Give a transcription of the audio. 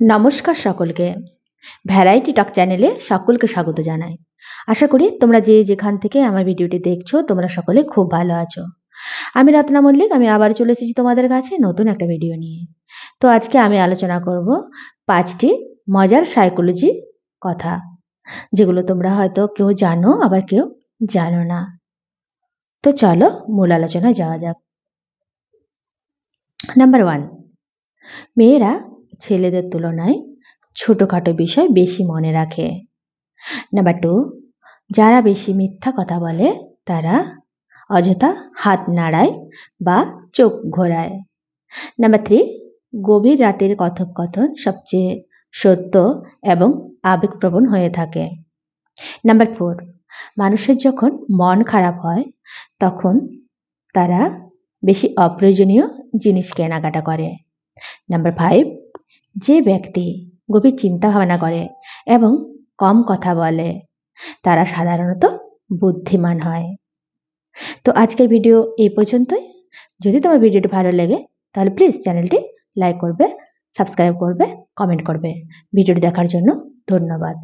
নমস্কার সকলকে। ভ্যারাইটি টক চ্যানেলে সকলকে স্বাগত জানাই। আশা করি তোমরা যে যেখান থেকে আমার ভিডিওটি দেখছ, তোমরা সকলে খুব ভালো আছো। আমি রত্না মল্লিক, আমি আবার চলে এসেছি তোমাদের কাছে নতুন একটা ভিডিও নিয়ে। তো আজকে আমি আলোচনা করব পাঁচটি মজার সাইকোলজি কথা, যেগুলো তোমরা হয়তো কেউ জানো, আবার কেউ জানো না। তো চলো মূল আলোচনায় যাওয়া যাক। নাম্বার ওয়ান মেয়েরা ছেলেদের তুলনায় ছোটোখাটো বিষয় বেশি মনে রাখে। নাম্বার টু যারা বেশি মিথ্যা কথা বলে, তারা অযথা হাত নাড়ায় বা চোখ ঘোরায়। নাম্বার থ্রি গভীর রাতের কথোপকথন সবচেয়ে সত্য এবং আবেগপ্রবণ হয়ে থাকে। নাম্বার ফোর মানুষের যখন মন খারাপ হয়, তখন তারা বেশি অপ্রয়োজনীয় জিনিস কেনাকাটা করে। নাম্বার ফাইভ যে ব্যক্তি গভীর চিন্তা ভাবনা করে এবং কম কথা বলে, তারা সাধারণত বুদ্ধিমান হয়। তো আজকের ভিডিও এই পর্যন্তই। যদি তোমার ভিডিওটি ভালো লাগে, তাহলে প্লিজ চ্যানেলটি লাইক করবে সাবস্ক্রাইব করবে কমেন্ট করবে। ভিডিওটি দেখার জন্য ধন্যবাদ।